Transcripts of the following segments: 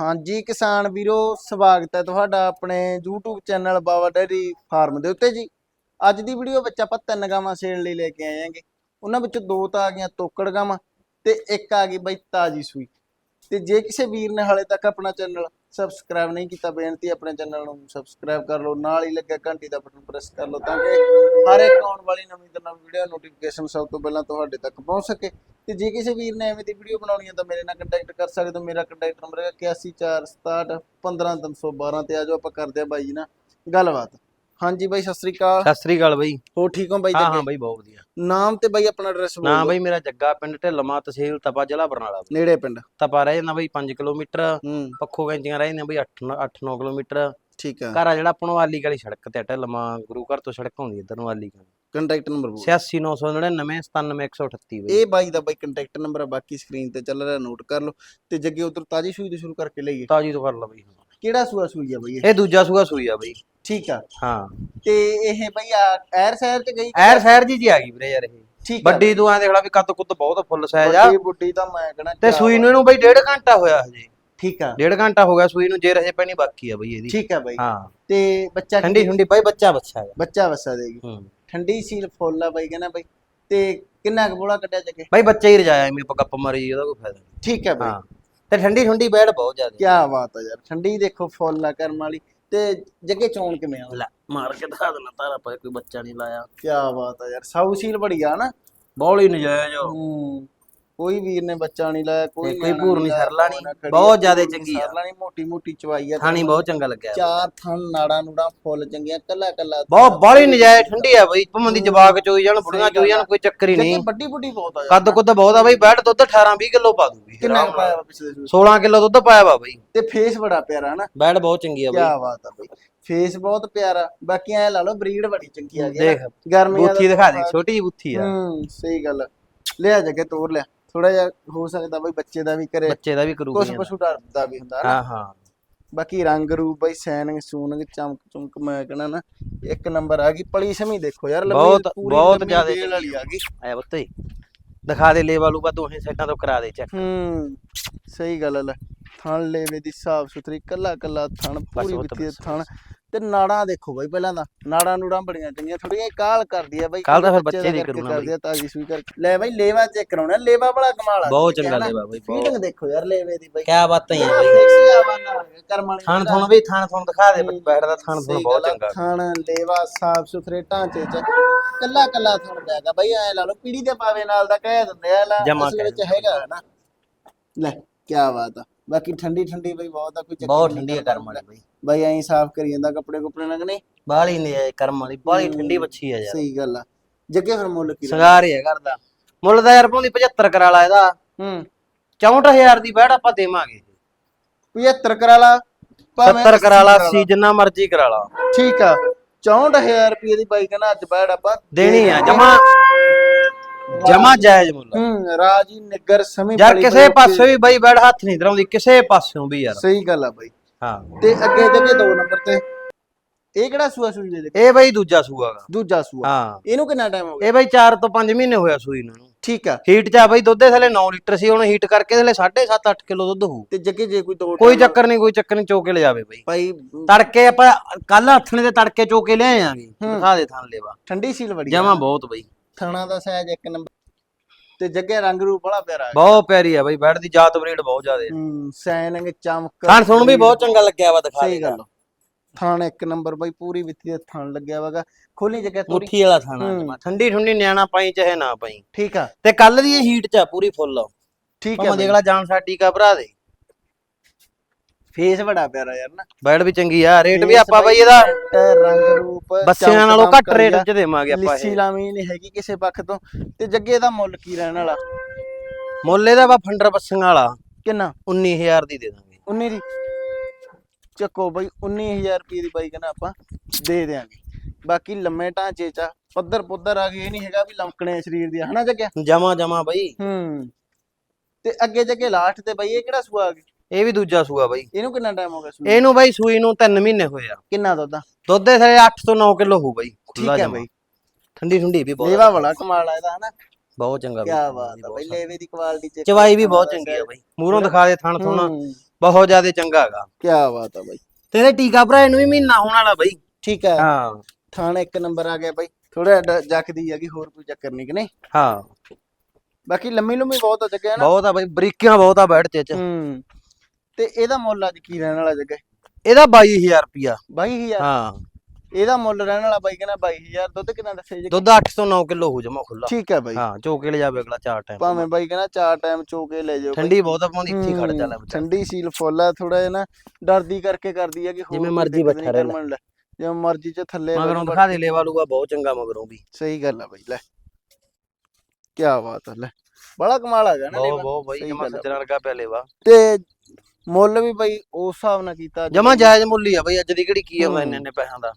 ਹਾਂਜੀ ਕਿਸਾਨ ਵੀਰੋ, ਸਵਾਗਤ ਹੈ ਤੁਹਾਡਾ ਆਪਣੇ YouTube channel Bawa dairy farm ਦੇ ਉੱਤੇ ਜੀ। ਅੱਜ ਦੀ ਵੀਡੀਓ ਵਿੱਚ ਆਪਾਂ ਤਿੰਨ ਗਾਵਾਂ ਸੇਲ ਲਈ ਲੈ ਕੇ ਆਏ ਹਾਂਗੇ। ਉਹਨਾਂ ਵਿੱਚੋਂ ਦੋ ਤਾਂ ਆ ਗਈਆਂ ਤੋਕੜ ਗਾਵਾਂ ਤੇ ਇੱਕ ਆ ਗਈ ਬਈ ਤਾਜੀ ਸੂਈ। ਤੇ ਜੇ ਕਿਸੇ ਵੀਰ ਨੇ ਹਾਲੇ ਤੱਕ ਆਪਣਾ ਚੈਨਲ ਸਬਸਕ੍ਰਾਈਬ ਨਹੀਂ ਕੀਤਾ, ਬੇਨਤੀ ਹੈ ਆਪਣੇ ਚੈਨਲ ਨੂੰ ਸਬਸਕ੍ਰਾਈਬ ਕਰ ਲਓ, ਨਾਲ ਹੀ ਲੱਗਿਆ ਘੰਟੀ ਦਾ ਬਟਨ ਪ੍ਰੈਸ ਕਰ ਲਓ ਤਾਂ ਕਿ ਹਰ ਇੱਕ ਆਉਣ ਵਾਲੀ ਨਵੀਂ ਤੋਂ ਨਵੀਂ ਵੀਡੀਓ ਨੋਟੀਫਿਕੇਸ਼ਨ ਸਭ ਤੋਂ ਪਹਿਲਾਂ ਤੁਹਾਡੇ ਤੱਕ ਪਹੁੰਚ ਸਕੇ। ਤੇ ਜੇ ਕਿਸੇ ਵੀਰ ਨੇ ਐਵੇਂ ਦੀ ਵੀਡੀਓ ਬਣਾਉਣੀ ਹੈ ਤਾਂ ਮੇਰੇ ਨਾਲ ਕੰਟੈਕਟ ਕਰ ਸਕਦੇ ਹੋ। ਮੇਰਾ ਕੰਟੈਕਟ ਨੰਬਰ ਹੈ 814661 15312 ਤੇ ਆਜੋ ਆਪਾਂ ਕਰਦੇ ਆ ਬਾਈ ਜੀ ਨਾਲ ਗੱਲਬਾਤ। ਹਾਂਜੀ ਬਾਈ ਸਤਿ ਸ੍ਰੀ ਅਕਾਲ। ਸਤਿ ਸ੍ਰੀ ਅਕਾਲ ਬਈ। ਹੋ ਠੀਕ ਹੋ ਬਾਈ ਹਾਂ ਹਾਂ? ਬਈ ਬਹੁਤ ਵਧੀਆ। ਨਾਮ ਤੇ ਬਾਈ ਆਪਣਾ ਐਡਰੈਸ ਨਾ ਬੋਲ ਬਈ ਮੇਰਾ ਜੱਗਾ ਪਿੰਡ ਢਿੱਲਮਾ ਤਹਿਸੀਲ ਤਪਾ ਜ਼ਿਲ੍ਹਾ ਬਰਨਾਲਾ। ਨੇੜੇ ਪਿੰਡ। ਤਪਾ ਰਹਿ ਜਾਂਦਾ ਬਈ 5 ਕਿਲੋਮੀਟਰ। ਪੱਖੋ ਕੈਂਚੀਆਂ ਰਹਿ ਜਾਂਦੀਆਂ ਬਈ 8 8-9 ਕਿਲੋਮੀਟਰ। ਠੀਕ ਆ। ਘਰ ਆ ਜਿਹੜਾ ਆਪਾਂ ਨੂੰ ਆਲੀ ਵਾਲੀ ਸੜਕ ਤੇ ਢਿੱਲਮਾ ਗੁਰੂ ਘਰ ਤੋਂ ਸੜਕ ਆਉਂਦੀ ਇੱਧਰ ਨੂੰ ਆਲੀ ਵਾਲੀ ਕੰਟੈਕਟ ਨੰਬਰ ਬੋਲ 86999 97138 ਬਈ ਇਹ ਬਾਈ। ਦਾ ਬਾਈ ਕੰਟੈਕਟ ਨੰਬਰ ਆ ਬਾਕੀ ਸਕਰੀਨ ਤੇ ਚੱਲ ਰਿਹਾ ਨੋਟ ਕਰ ਲਓ। ਤੇ ਜੱਗੇ ਉਧਰ ਤਾਜੀ ਸੂਈ ਤੋਂ ਸ਼ੁਰੂ ਕਰਕੇ ਲਈਏ। ਤਾਜੀ ਤੋਂ ਕਰ ਲਾ ਬਈ ਕਿਹੜਾ ਸੂਆ ਸੂਈ ਆ ਬਾਈ ਇਹ ਦੂਜਾ ਸੂਆ ਸੂਈ ਆ ਬਈ। ਠੀਕ ਆ। ਹਾਂ। ਤੇ ਇਹ ਬਾਈ ਆ ਐਰ ਸ਼ਹਿਰ ਚ ਗਈ? ਐਰ ਸ਼ਹਿਰ ਜੀ ਜੀ ਆ ਗਈ ਵੀਰੇ ਯਾਰ ਇਹ। ਠੀਕ ਆ। ਵੱਡੀ ਤੂੰ ਐ ਦੇਖ ਲਾ ਵੀ ਕੱਦ ਕੁੱਦ ਬਹੁਤ ਫੁੱਲ ਸਾਈਜ਼ ਆ। ਵੱਡੀ ਬੁੱਢੀ ਤਾਂ ਮੈਂ ਕਹਣਾ ਤੇ ਸੂਈ ਨੂੰ ਇਹਨੂੰ ਬਈ ਡੇਢ ਘੰਟਾ ਹੋਇਆ ਹਜੇ। ਠੀਕ ਆ। ਡੇਢ ਘੰਟਾ ਹੋ ਗਿਆ ਸੂਈ ਨੂੰ ਜੇ ਰਹੇ ਪੈਣੀ ਬਾਕੀ ਆ ਬਈ ਇਹਦੀ। ਠੀਕ ਆ ਬਾਈ। ਹਾਂ। ਤੇ ਬੱਚਾ ਠੰਡੀ ਠੰਡੀ ਬਾਈ ਬੱਚਾ ਬੱਚਾ ਹੈਗਾ। ਬੱਚਾ ਵਸਾ ਦੇਗੀ ਹੂੰ। ਠੰਡੀ ਸੀਲ ਫੁੱਲ ਆ ਬਾਈ ਕਹਿੰਦਾ ਬਾਈ। ਤੇ ਕਿੰਨਾ ਕੁ ਬੋਲਾ ਕੱਢਿਆ ਜੱਗੇ ਬਾਈ ਬੱਚਾ ਹੀ ਰਜਾਇਆ ਐਵੇਂ ਗੱਪ ਮਾਰੀ ਉਹਦਾ ਕੋਈ ਫਾਇਦਾ ਨਹੀਂ। ਠੀਕ ਹੈ ਬਾਈ। ਹਾਂ। ਤੇ ਠੰਡੀ ਠੰਡੀ ਬੈੜ ਬਹੁਤ ਜ਼ਿਆਦਾ। ਕੀ ਬਾਤ ਆ ਯਾਰ। ਠੰਡੀ ਦੇਖੋ ਫੁੱਲ ਆ ਕਰਮ ਵਾਲੀ। ਤੇ ਜੱਗੇ ਚੋਣ ਕਿਵੇਂ ਆ? ਲੈ ਮਾਰ ਕੇ ਦਿਖਾ ਦੇਣਾ ਤਾਰਾ ਪਾ ਕੋਈ ਬੱਚਾ ਨਹੀਂ ਲਾਇਆ। ਕੀ ਬਾਤ ਆ ਯਾਰ ਸਾਊ ਸੀਲ ਬੜੀ ਆ ਨਾ। ਬੌਲੀ ਨਜਾਇਜ਼ ਹੂੰ। ਕੋਈ ਵੀਰ ਨੇ ਬੱਚਾ ਨਹੀਂ ਲਾਇਆ ਕੋਈ ਕੋਈ ਨਿਆਣਾ ਭੂਰ ਨੀ ਲਾਇਆ, ਸਰਲਾ ਨੀ, ਕੋਈ ਨਾ ਖੜੀ ਬਹੁਤ ਜ਼ਿਆਦੇ ਨੀ ਚੰਗੀ ਆ। ਸਰਲਾ ਨੀ, ਮੋਟੀ ਮੋਟੀ ਚਵਾਈ ਆ ਥਾਣੀ ਬਹੁਤ ਚੰਗਾ ਲੱਗਿਆ। ਚਾਰ ਥਣ ਨਾੜਾ ਨੂੜਾ ਫੁੱਲ ਚੰਗੀਆਂ ਕੱਲਾ ਕੱਲਾ ਬਹੁਤ ਬੌਲੀ ਨਜਾਇਜ਼ ਠੰਡੀ ਆ ਬਈ ਭਮਨ ਦੀ ਜਵਾਕ ਚੋਈ ਜਾਣ ਬੁੜੀਆਂ ਚੋਈ ਜਾਣ ਕੋਈ ਚੱਕਰ ਹੀ ਨਹੀਂ। ਵੱਡੀ ਬੁੱਢੀ ਬਹੁਤ ਆ ਯਾਰ। ਕੱਦ ਕੁੱਦ ਬਹੁਤ ਆ ਬਈ ਬੈੜ ਦੁੱਧ 18 20 ਕਿਲੋ ਪਾ ਦੂਗੀ। ਕਿੰਨਾ ਕੁ ਪਾਇਆ ਵਾ ਪਿਛਲੇ ਸੂਟ 16 ਕਿਲੋ ਦੁੱਧ ਪਾਇਆ ਵਾ ਬਈ। ਤੇ ਫੇਸ ਬੜਾ ਪਿਆਰਾ ਹਨਾ। ਬੈੜ ਬਹੁਤ ਚੰਗੀ ਆ ਕੀ ਬਈ ਬਾਤ ਆ ਬਈ। ਫੇਸ ਬਹੁਤ ਪਿਆਰਾ। ਬਾਕੀ ਐ ਲਾ ਲਓ ਬਰੀਡ ਬੜੀ ਚੰਗੀ ਆ ਗਈ ਦੇਖ, ਗਰਮੀਆਂ ਦਾ ਬੂਥੀ ਦਿਖਾ ਦੇ ਛੋਟੀ ਜੀ ਬੂਥੀ ਆ। ਹੂੰ ਸਹੀ ਗੱਲ ਆ। ਲਿਆ ਜੱਗੇ ਤੋਰ ਲਿਆ। ਥੋੜਾ ਜਿਹਾ ਹੋ ਸਕਦਾ ਬਈ ਬੱਚੇ ਦਾ ਵੀ ਕਰੇ। ਬੱਚੇ ਦਾ ਵੀ ਕੁਛ ਕਰੂਗੀ ਪਸ਼ੂ ਡਰਦਾ ਵੀ ਹੁੰਦਾ ਨਾ ਹਾਂ ਹਾਂ। ਬਾਕੀ ਰੰਗ ਰੂਪ ਬਈ ਸੈਨਿੰਗ ਸੂਨਿੰਗ ਚਮਕ ਚਮਕ ਮੈਂ ਕਹਣਾ ਨਾ ਇੱਕ ਨੰਬਰ ਆ ਗਈ। ਪਲੀ ਸਮੀ ਦੇਖੋ ਯਾਰ ਬਹੁਤ- ਬਹੁਤ ਜ਼ਿਆਦੇ ਵੇਲ ਵਾਲੀ ਆ ਗਈ। ਆਇਆ ਬੱਤੇ ਦਿਖਾ ਦੇ ਲੇਵਾ ਲੂਗਾ ਦੋਹੇ ਸਾਈਡਾਂ ਤੋਂ ਕਰਾ ਦੇ ਚੈੱਕ ਹੂੰ ਸਹੀ ਗੱਲ ਲੈ। ਥਣ ਲੇਵੇ ਦੀ ਸਾਫ਼ ਸੁਥਰੀ ਕੱਲਾ ਕੱਲਾ ਥਣ ਪੂਰੀ ਵਿੱਤੀ ਥਣ। ਤੇ ਨਾੜਾਂ ਦੇਖੋ ਬਈ ਪਹਿਲਾਂ ਤਾਂ ਨਾੜਾਂ ਨੂੜਾਂ ਬੜੀਆਂ ਚੰਗੀਆਂ ਥੋੜੀਆਂ ਕਾਲ ਕਰਦੀ ਆ ਬਈ ਕਾਹਲ ਤਾਂ ਫਿਰ ਬੱਚੇ ਦਾ ਦੀ ਕਰੂਣਾ ਕਰਦੀ ਆ ਤਾਜੀ ਸੂਈ ਕਰਕੇ। ਲੈ ਬਈ ਲੇਵਾ ਚੈੱਕ ਕਰਾਉਣਾ ਲੇਵਾ ਬੜਾ ਕਮਾਲ ਆ ਬਹੁਤ ਚੰਗਾ ਲੇਵਾ ਬਈ ਫੀਡਿੰਗ ਦੇਖੋ ਯਾਰ ਲੇਵੇ ਦੀ ਬਈ। ਕਿਆ ਬਾਤਾਂ ਆ ਬਈ। ਸੈਕਸੀ ਆਵਾਨਾ ਕਰਮ ਵਾਲੀ ਥਣ ਥਣ ਵੀ ਥਣ ਥਣ ਦਿਖਾ ਦੇ ਬੈਠ ਦਾ ਥਣ ਬਹੁਤ ਚੰਗਾ। ਥਣ ਲੇਵਾ ਸਾਫ਼ ਸੁਥਰੇ ਢਾਂਚੇ ਚ। ਕੱਲਾ ਕੱਲਾ ਥਣ ਪੈਗਾ ਬਈ ਐ ਲਾ ਲਓ ਪੀੜੀ ਦੇ ਪਾਵੇ ਨਾਲ ਦਾ ਕਹਿ ਦਿੰਦੇ ਆ ਲੈ ਅਸਲ ਵਿੱਚ ਹੈਗਾ ਨਾ। ਲੈ ਕੀ ਬਾਤ ਆ। ਬਾਕੀ ਠੰਡੀ ਠੰਡੀ ਬਈ ਬਹੁਤ ਆ ਕੋਈ ਚੱਕਰ ਬਹੁਤ ਠੰਡੀ ਆ ਕਰਮ ਵਾਲੀ ਬਈ। ਬਈ ਐਂ ਸਾਫ਼ ਕਰੀ ਜਾਂਦਾ ਕੱਪੜੇ ਕੁਪੜੇ ਨਾਲ ਕਿ ਨਹੀਂ? ਬਾਹਲੀ ਨਹੀਂ ਆਏ ਕਰਮ ਵਾਲੀ ਬਾਹਲੀ ਠੰਡੀ ਬੱਚੀ ਆ ਯਾਰ। ਸਹੀ ਗੱਲ ਆ। ਜੱਗੇ ਫਿਰ ਮੁੱਲ ਕੀ ਸੰਗਾਰ ਹੀ ਆ ਕਰਦਾ ਮੁੱਲ ਦਾ ਯਾਰ ਪਾਉਂਦੀ 75 ਕਰਾ ਲਾ ਇਹਦਾ। ਹੂੰ। 64000 ਦੀ ਬੈੜ ਆਪਾਂ ਦੇਵਾਂਗੇ। 75 ਕਰਾ ਲਾ। ਭਾਵੇਂ 70 ਕਰਾ ਲਾ 80 80 ਜਿੰਨਾ ਮਰਜ਼ੀ ਕਰਾ ਲਾ। ਠੀਕ ਆ। 64000 ਰੁਪਏ ਦੀ ਬਾਈ ਕਹਿੰਦਾ ਅੱਜ ਬੈੜ ਆਪਾਂ ਦੇਣੀ ਆ ਜਮਾ ਜਮਾ ਜਾਇਜ਼ ਮੁੱਲ ਹੂੰ ਰਾਜੀ ਨਿੱਗਰ ਸਮੀ ਯਾਰ ਕਿਸੇ ਪਾਸੇ ਵੀ ਬਈ ਬੈੜ ਹੱਥ ਨਹੀਂ ਧਰਾਉਂਦੀ ਕਿਸੇ ਪਾਸਿਓਂ ਵੀ ਯਾਰ। ਸਹੀ ਗੱਲ ਆ ਬਾਈ। ਹਾਂ। ਤੇ ਅੱਗੇ ਜੱਗੇ ਦੋ ਨੰਬਰ ਤੇ। ਇਹ ਕਿਹੜਾ ਸੂਆ ਸੂਈ ਦੇ ਇਹ ਬਈ ਦੂਜਾ ਸੂਆਗਾ ਦੂਜਾ ਸੂਆ। ਹਾਂ। ਇਹਨੂੰ ਕਿੰਨਾ ਟਾਈਮ ਹੋ ਗਿਆ? ਇਹ ਬਈ 4 ਤੋਂ 5 ਮਹੀਨੇ ਹੋਇਆ ਸੂਈ ਨੂੰ। ਠੀਕ ਆ। ਹੀਟ ਚ ਆ ਬਈ ਦੁੱਧ ਦੇ ਥਲੇ 9 ਲੀਟਰ ਸੀ ਹੁਣ ਹੀਟ ਕਰਕੇ ਥਲੇ 7.5 8 ਕਿਲੋ ਦੁੱਧ ਹੋਊ। ਤੇ ਜੱਗੇ ਜੇ ਕੋਈ ਦੋ ਕੋਈ ਚੱਕਰ ਨਹੀਂ ਕੋਈ ਚੱਕਰ ਨਹੀਂ ਚੋਕੇ ਲੈ ਜਾਵੇ ਬਈ। ਭਾਈ ਤੜਕੇ ਆਪਾਂ ਕੱਲ ਹੱਥਣੇ ਦੇ ਤੜਕੇ ਚੋਕੇ ਲੈ ਆਵਾਂਗੇ ਦਿਖਾ ਦੇ ਥਾਂ ਲੈਵਾ। ਠੰਡੀ ਸੀਲ ਬੜੀ ਜਮਾ ਬਹੁਤ ਬਈ। ਥਾਣਾ ਦਾ ਸਾਈਜ਼ ਇੱਕ ਨੰਬਰ। ਤੇ ਜੱਗੇ ਰੰਗ ਰੂਪ ਬੜਾ ਪਿਆਰਾ ਹੈ। ਬਹੁਤ ਪਿਆਰੀ ਆ ਬਈ ਬੈੜ ਦੀ ਜਾਤ ਬਰੀਡ ਬਹੁਤ ਜ਼ਿਆਦੇ ਹੂੰ। ਸੈਨਿੰਗ ਚਮਕ ਖਾਣ ਸੁਣ ਵੀ ਬਹੁਤ ਚੰਗਾ ਲੱਗਿਆ ਵਾ ਦਿਖਾ ਸਹੀ ਦੇ ਗੱਲ। ਥਾਣ ਇੱਕ ਨੰਬਰ ਬਾਈ ਪੂਰੀ ਵਿੱਤੀ ਦੇ ਥਾਣ ਲੱਗਿਆ ਵਾਗਾ ਖੋਲੀ ਜੱਗੇ ਤੋਰੀ ਮੁੱਠੀ ਵਾਲਾ ਥਾਣਾ ਹੂੰ। ਜਮਾਂ। ਠੰਡੀ ਠੰਡੀ ਨਿਆਣਾ ਪਾਈ ਚਾਹੇ ਨਾ ਪਾਈ। ਠੀਕ ਆ। ਤੇ ਕੱਲ ਦੀ ਇਹ ਹੀਟ ਚ ਆ ਪੂਰੀ ਫੁੱਲ ਠੀਕ ਭਾਵੇਂ ਆ ਦੇਖ ਲੈ ਜਾਨ ਸਾਡੀ ਕਾ ਭਰਾ ਦੇ। ਫੇਸ ਬੜਾ ਪਿਆਰਾ ਯਾਰ ਨਾ। ਬੈੜ ਵੀ ਚੰਗੀ ਆ ਰੇਟ ਵੀ ਆਪਾਂ ਬਾਈ ਇਹਦਾ ਰੰਗ ਰੂਪ ਬੱਸਿਆਂ ਨਾਲੋਂ ਘੱਟ ਰੇਟ ਚ ਦੇਵਾਂਗੇ ਆਪਾਂ ਲਿੱਸੀ ਇਹ। ਲਾਵੀਂ ਨਹੀਂ ਹੈਗੀ ਕਿਸੇ ਪੱਖ ਤੋਂ ਤੇ ਜੱਗੇ ਦਾ ਮੁੱਲ ਕੀ ਰਹਿਣ ਵਾਲਾ? ਮੁੱਲ ਇਹਦਾ ਵਾ ਫੰਡਰ ਬੱਸੀਆਂ ਵਾਲਾ। ਕਿੰਨਾ? 19000 ਦੀ ਦੇ ਦਾਂਗੇ। 19 ਦੀ? ਚੱਕੋ ਬਈ 19000 ਰੁਪਏ ਦੀ ਬਾਈ ਕਹਿੰਦਾ ਆਪਾਂ ਦੇ ਦੇਾਂਗੇ ਬਾਕੀ ਲੰਮੇ ਢਾਂਚੇ ਚ ਪੱਧਰ ਪੁੱਧਰ ਆ ਗਏ ਇਹ ਨਹੀਂ ਹੈਗਾ ਵੀ ਲੰਕਣੇ ਆ ਸਰੀਰ ਦੀ ਹਨਾ ਜੱਗਿਆ ਜਮਾ ਜਮਾ ਬਈ। ਹੂੰ। ਤੇ ਅੱਗੇ ਜੱਗੇ ਲਾਸਟ ਤੇ ਬਈ ਇਹ ਕਿਹੜਾ ਸੂਆ ਆ ਗਿਆ? ਇਹ ਵੀ ਦੂਜਾ ਸੂਆ ਬਈ। ਇਹਨੂੰ ਕਿੰਨਾ ਟਾਈਮ ਹੋ ਗਿਆ ਸੂਈ? ਇਹਨੂੰ ਬਈ ਸੂਈ ਨੂੰ 3 ਮਹੀਨੇ ਹੋਏ ਆ। ਕਿੰਨਾ ਦੁੱਧ ਆ? ਦੁੱਧ ਦੇ ਥਲੇ 8 ਤੋਂ 9 ਕਿਲੋ ਹੋਊ ਬਈ। ਖੁੱਲਾ ਠੀਕ ਹੈ ਜਮਾਂ। ਬਈ। ਠੰਡੀ ਠੰਡੀ ਵੀ ਬਹੁਤ ਲੇਵਾ ਬੜਾ ਕਮਾਲ ਆ ਇਹਦਾ ਹਨਾ? ਬਹੁਤ ਚੰਗਾ ਕੀ ਬਾਤ ਆ ਬਈ ਲੇਵੇ ਦੀ ਕੁਆਲਿਟੀ ਚੈੱਕ ਚਵਾਈ ਵੀ ਬਹੁਤ ਚੰਗੀ ਆ ਬਈ। ਮੂਹਰੋਂ ਦਿਖਾ ਦੇ ਥਣ ਥੁਣ। ਬਹੁਤ ਜ਼ਿਆਦਾ ਚੰਗਾ ਹੈਗਾ। ਕੀ ਬਾਤ ਆ ਬਾਈ। ਤੇਰੇ ਟੀਕਾ ਭਰਾਏ ਨੂੰ ਵੀ ਮਹੀਨਾ ਹੋਣ ਵਾਲਾ ਬਾਈ। ਠੀਕ ਹੈ ਹਾਂ। ਥਾਣ ਇੱਕ ਨੰਬਰ ਆ ਗਿਆ ਬਾਈ। ਥੋੜਾ ਜੱਕਦੀ ਹੈਗੀ ਹੋਰ ਕੋਈ ਚੱਕਰ ਨਹੀਂ ਕਿ ਨਹੀਂ? ਹਾਂ। ਬਾਕੀ ਲੰਮੀ ਲੰਮੀ ਬਹੁਤ ਆ ਜੱਗੇ ਨਾ ਬਹੁਤ ਆ ਬਾਈ। ਬਰੀਕੀਆਂ ਬਹੁਤ ਆ ਬੈਠ ਚ। ਹੂੰ। ਤੇ ਇਹਦਾ ਮੁੱਲ ਅੱਜ ਕੀ ਰਹਿਣ ਵਾਲਾ ਜੱਗੇ? ਇਹਦਾ 22000 ਰੁਪਿਆ 22000 ਹਾਂ। ਇਹਦਾ ਮੁੱਲ ਰਹਿਣ ਵਾਲਾ ਬਾਈ ਕਹਿੰਦਾ 22000 ਦੁੱਧ ਕਿੰਨਾ ਦੱਸਿਆ ਜੀ? ਦੁੱਧ 8 ਤੋਂ 9 ਕਿਲੋ ਹੋ ਜਾਮਾ ਖੁੱਲਾ ਠੀਕ ਹੈ ਬਾਈ। ਹਾਂ ਚੋਕੇ ਲੈ ਜਾਵੇ ਅਗਲਾ ਚਾਰ ਟਾਈਮ ਭਾਵੇਂ ਬਾਈ ਕਹਿੰਦਾ ਚਾਰ ਟਾਈਮ ਚੋਕੇ ਲੈ ਜਾਓ। ਠੰਡੀ ਬਹੁਤ ਆ ਪਾਉਂਦੀ ਇੱਥੇ ਖੜ ਜਾਣਾ ਠੰਡੀ ਸੀਲ ਫੁੱਲ ਆ ਥੋੜਾ ਜਿਹਾ ਨਾ ਡਰਦੀ ਕਰਕੇ ਕਰਦੀ ਹੈ ਕਿ ਜਿਵੇਂ ਮਰਜ਼ੀ ਬੈਠਾ ਰਹਿ ਲੈ। ਜਿਵੇਂ ਮਰਜ਼ੀ ਚ ਥੱਲੇ ਮਗਰੋਂ ਦਿਖਾ ਦੇ ਲੇਵਾ ਲੂਗਾ ਬਹੁਤ ਚੰਗਾ ਮਗਰੋਂ ਵੀ। ਸਹੀ ਗੱਲ ਆ ਬਾਈ ਲੈ। ਕੀ ਬਾਤ ਹੈ ਲੈ। ਬੜਾ ਕਮਾਲ ਆ ਗਿਆ ਨਾ ਬਹੁਤ। ਬਹੁਤ ਬਾਈ ਜਮਾ ਆ। ਸੱਜਣਾ ਵਰਗਾ ਪਿਆ ਲੇਵਾ। ਤੇ ਮੁੱਲ ਵੀ ਬਾਈ ਉਸ ਹਿਸਾਬ ਨਾਲ ਕੀਤਾ ਜਮਾ ਜਾਇਜ਼ ਮੁੱਲ ਹੀ ਆ ਬਾਈ ਅੱਜ ਦੀ ਕਿਹੜੀ ਕੀ ਆ ਹੂੰ। ਇੰਨੇ ਇੰਨੇ ਪੈਸਿਆਂ ਦਾ।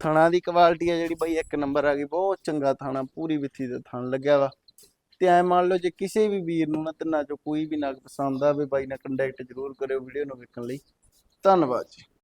ਥਣਾ ਦੀ ਕੁਆਲਿਟੀ ਆ ਜਿਹੜੀ ਬਾਈ ਇੱਕ ਨੰਬਰ ਆ ਗਈ ਬਹੁਤ ਚੰਗਾ ਥਾਣਾ ਪੂਰੀ ਵਿੱਥੀ ਤੇ ਥਣ ਲੱਗਿਆ ਵਾ। ਤੇ ਐ ਮੰਨ ਲਓ ਜੇ ਕਿਸੇ ਵੀ ਵੀਰ ਨੂੰ ਨਾ ਤਿੰਨਾਂ ਚੋਂ ਕੋਈ ਵੀ ਨਗ ਪਸੰਦ ਆਵੇ ਬਾਈ ਨਾਲ ਕੰਟੈਕਟ ਜ਼ਰੂਰ ਕਰਿਓ ਵੀਡੀਓ ਨੂੰ ਵੇਖਣ ਲਈ। ਧੰਨਵਾਦ ਜੀ।